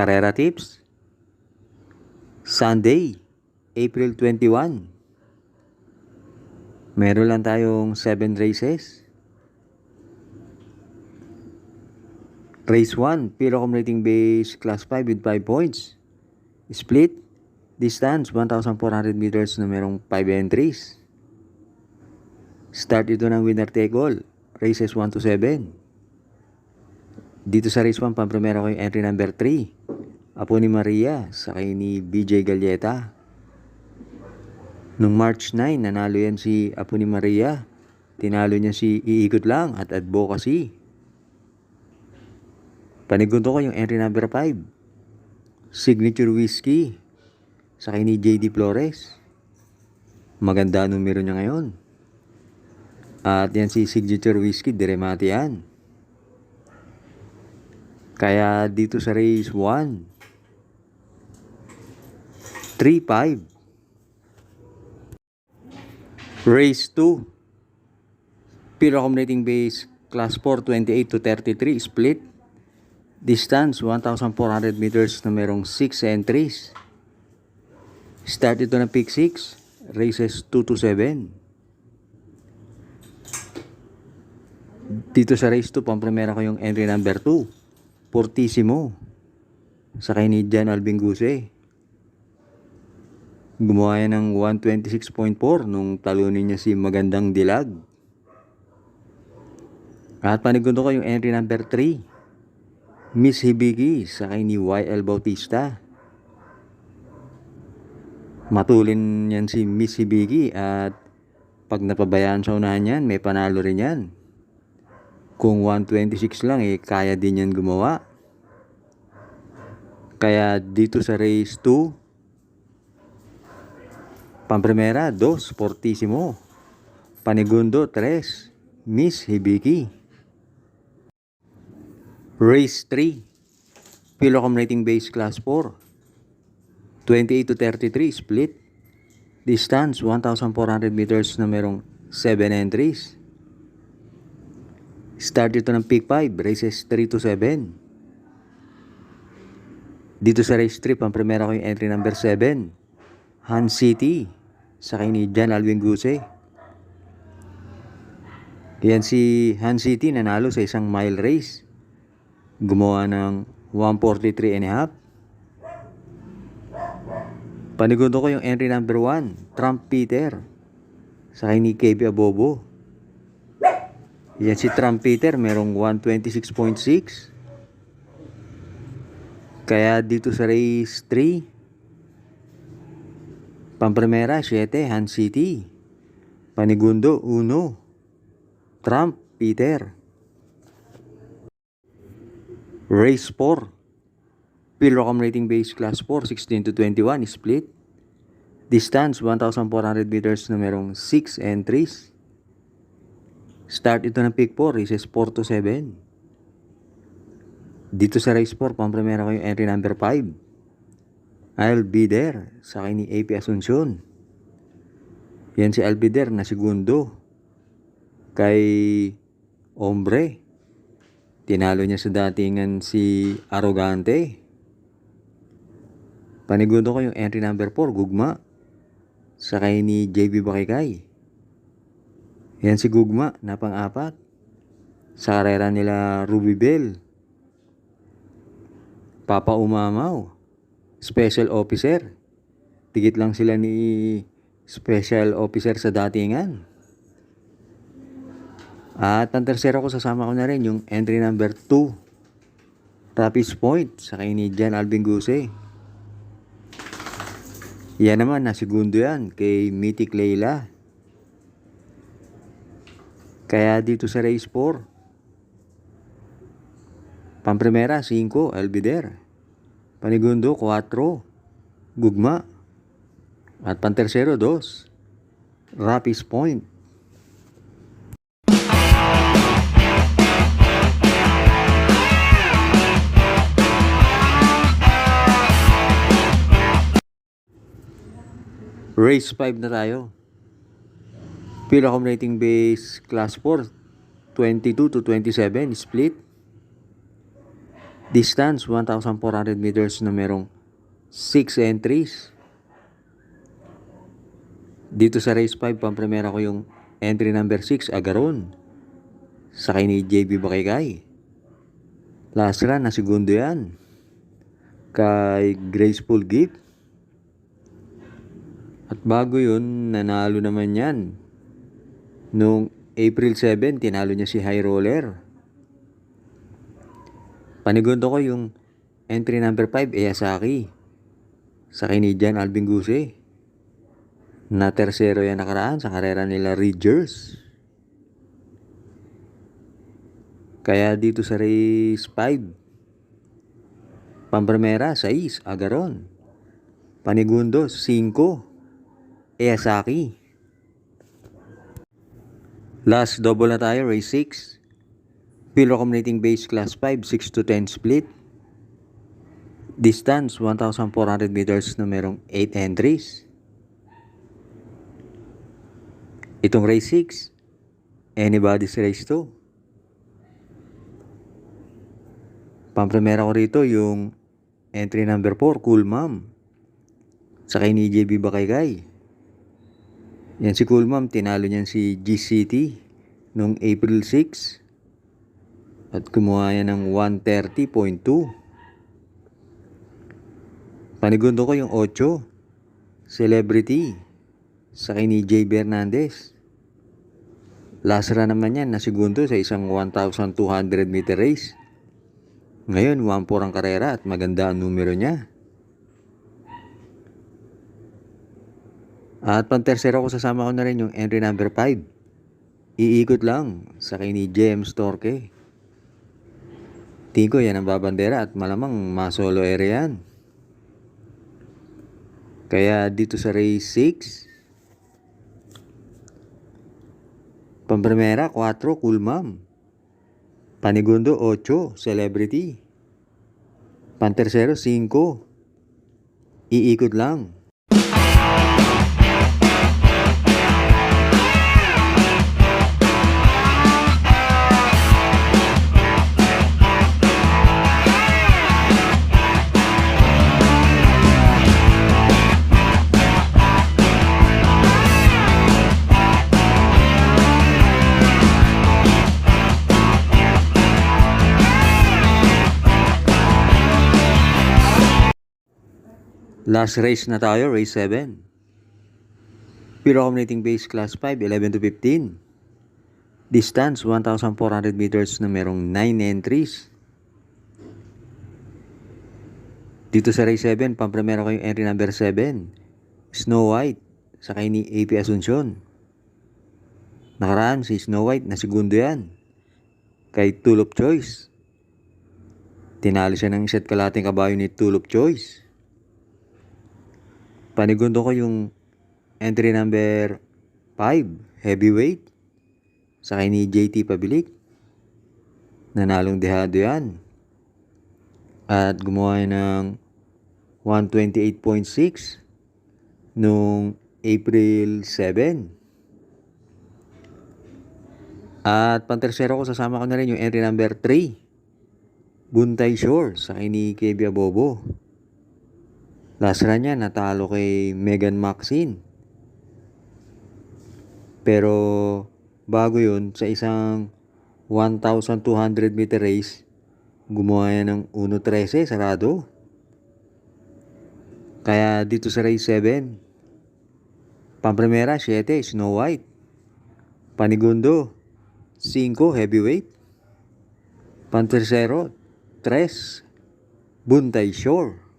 Carrera Tips. Sunday, April 21 Meron lang tayong 7 races. Race 1, Piro Accumulating Base Class 5 with 5 points. Split Distance 1,400 meters na merong 5 entries. Start ito ng winner take all Races 1 to 7 dito sa race 1, pampremera ko yung entry number 3. Apo ni Maria, sakay ni BJ Galleta. Nung March 9, nanalo yan si Apo ni Maria. Tinalo niya si Iikot Lang at Advocacy. Panigundo ko yung entry number 5. Signature Whiskey. Sakay ni JD Flores. Maganda numero niya ngayon. At yan si Signature Whiskey, Diremati yan. Kaya dito sa race 1, 3-5. Race 2, Piro Accumulating Base Class 4, 28 to 33, split. Distance, 1,400 meters na merong 6 entries. Start ito ng pick 6, races 2 to 7. Dito sa race 2, pampremera ko yung entry number 2. Fortissimo. Sakay ni Jan Alvin Guse. Gumawa yan ng 126.4 nung talunin niya si Magandang Dilag. At panigundo ko yung entry number 3. Miss Hibiki, sakay ni YL Bautista. Matulin yan si Miss Hibiki at pag napabayaan sa unahan yan, may panalo rin yan. Kung 126 lang eh, kaya din yan gumawa. Kaya dito sa race 2, Pampremera, 2, Fortissimo. Panigundo, 3, Miss Hibiki. Race 3, Pilo Accumulating Base Class 4. 28 to 33, split. Distance, 1,400 meters na merong 7 entries. Start ito ng peak 5, races 3 to 7. Dito sa race 3, ang primera ko yung entry number 7. Han City, sakay ni Jan Alvin Guse. Yan si Han City nanalo sa isang mile race. Gumawa ng 143 and a half. Panigundo ko yung entry number 1, Trump Peter. Sakay ni KB Abobo. Yan si Trump Peter, merong 126.6. Kaya dito sa race 3, Pampremera, 7, Han City. Panigundo, 1. Trump, Peter. Race 4. Pilrocom rating base class 4, 16 to 21, split. Distance, 1,400 meters na merong 6 entries. Start ito ng pick 4, races 4 to 7. Dito sa race 4, pampremera ko yung entry number 5. I'll be there, sa akin ni AP Asuncion. Yan si there na segundo. Kay Ombre. Tinalo niya sa datingan si Arrogante. Panigundo ko yung entry number 4, Gugma. Sakay ni JB Bakikay. Yan si Gugma, na pang-apat. Sa karera nila Ruby Bell. Papa Umamaw. Special Officer. Tigit lang sila ni Special Officer sa datingan. At ang tercero ko sasama ko na rin yung entry number 2. Rapis Point sa kay ni Jan Alvin Guse. Yan naman, na segundo yan kay Mythic Leila. Kaya dito sa race 4, Pamprimera, 5, Elvider. Panigundo, 4, Gugma. At pantersero, 2, Rapis Point. Race 5 na tayo. Pila accumulating base class 4, 22 to 27, split. Distance 1,400 meters na merong 6 entries. Dito sa race 5, pampremera ko yung entry number 6, Agaron. Sakay ni JB Bakikay. Last run, na segundo yan. Kay Graceful Gift. At bago yun, nanalo naman yan. Noong April 7, tinalo niya si High Roller. Panigundo ko yung entry number 5, Eyasaki. Sa Jan Alvin Guse. Na tersero yan nakaraan sa karera nila Ridgers. Kaya dito sa race 5, Pampremera, 6, Agaron. Panigundo, 5, Eyasaki. Last double na tayo, race 6. Pilo Accumulating Base Class 5, 6 to 10 split. Distance, 1,400 meters na merong 8 entries. Itong race 6, anybody's race to. Pampremera ko rito yung entry number 4, Cool Mom. Sakay ni JB Bakaygay. Yan si Cool Mom, tinalo niyan si GCT noong April 6. At kumuha yan ng 130.2. Panigundo ko yung 8. Celebrity. Sakay ni J. Bernandez. Last run naman yan na segundo sa isang 1,200 meter race. Ngayon, 1-4 ang karera at maganda ang numero niya. At pang tercero ko sasama ko na rin yung entry number 5. Iikot lang sa kay ni James Torque. Tingin ko yan ang babandera at malamang masolo area yan. Kaya dito sa race 6, Pampremera 4, Cool Mom. Panigundo 8, Celebrity. Pantersero 5. Iikot lang. Last race na tayo, race 7. Pure Accumulating Base Class 5, 11 to 15. Distance, 1,400 meters na merong 9 entries. Dito sa race 7, pampremera ko yung entry number 7. Snow White, sakay ni AP Asuncion. Nakaraan si Snow White na segundo yan. Kay Tulip Choice. Tinalo siya ng isa't kalating kabayo ni Tulip Choice. Panigundo ko yung entry number 5, heavyweight. Sakay ni JT Pabilik. Nanalong dehado yan. At gumawa ng 128.6 nung April 7. At pantersero ko sasama ko na rin yung entry number 3. Buntay Shore sa ni Kevia Bobo. Last run niya, natalo kay Megan Maxine. Pero bago yun, sa isang 1,200 meter race, gumawa yan ng 1.13, sarado. Kaya dito sa race 7, pampremera 7, Snow White. Panigundo, 5, heavyweight. Pantersero, 3, Buntay Shore.